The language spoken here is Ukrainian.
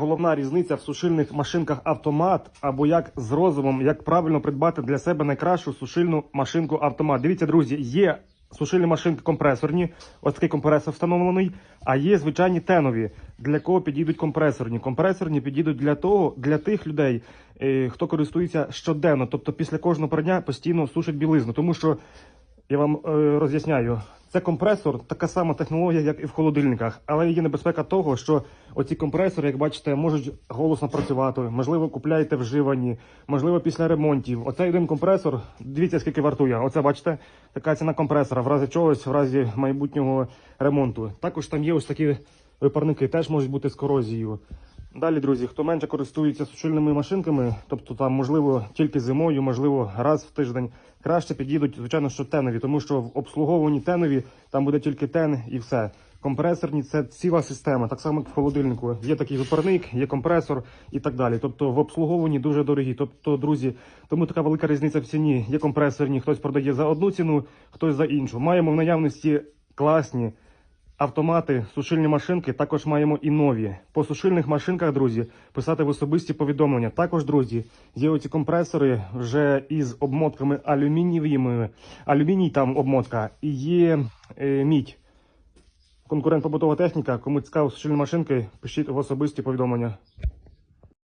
Головна різниця в сушильних машинках автомат або як з розумом, як правильно придбати для себе найкращу сушильну машинку автомат. Дивіться, друзі, є сушильні машинки компресорні, ось такий компресор встановлений, а є звичайні тенові. Для кого підійдуть компресорні? Компресорні підійдуть для того, для тих людей, е, хто користується щоденно, тобто після кожного прання постійно сушить білизну, тому що я вам е, роз'ясняю. Це компресор, така сама технологія, як і в холодильниках, але є небезпека того, що оці компресори, як бачите, можуть голосно працювати. Можливо, купляєте вживані, можливо, після ремонтів. Оцей один компресор, дивіться, скільки вартує. Оце бачите, така ціна компресора в разі чогось, в разі майбутнього ремонту. Також там є ось такі випарники, теж можуть бути з корозією. Далі, друзі, хто менше користується сушильними машинками, тобто там, можливо, тільки зимою, можливо, раз в тиждень, краще підійдуть, звичайно, що тенові, тому що в обслуговуванні тенові там буде тільки тен і все. Компресорні це ціла система, так само як в холодильнику. Є такий випарник, є компресор і так далі. Тобто в обслуговуванні дуже дорогі. Тобто, друзі, тому така велика різниця в ціні. Є компресорні, хтось продає за одну ціну, хтось за іншу. Маємо в наявності класні автомати, сушильні машинки, також маємо і нові. По сушильних машинках, друзі, писати в особисті повідомлення. Також, друзі, є оці компресори вже із обмотками алюмінієвими. Алюміній там обмотка і є е, мідь. Конкурент побутова техніка. Кому цікаво сушильні машинки, пишіть в особисті повідомлення.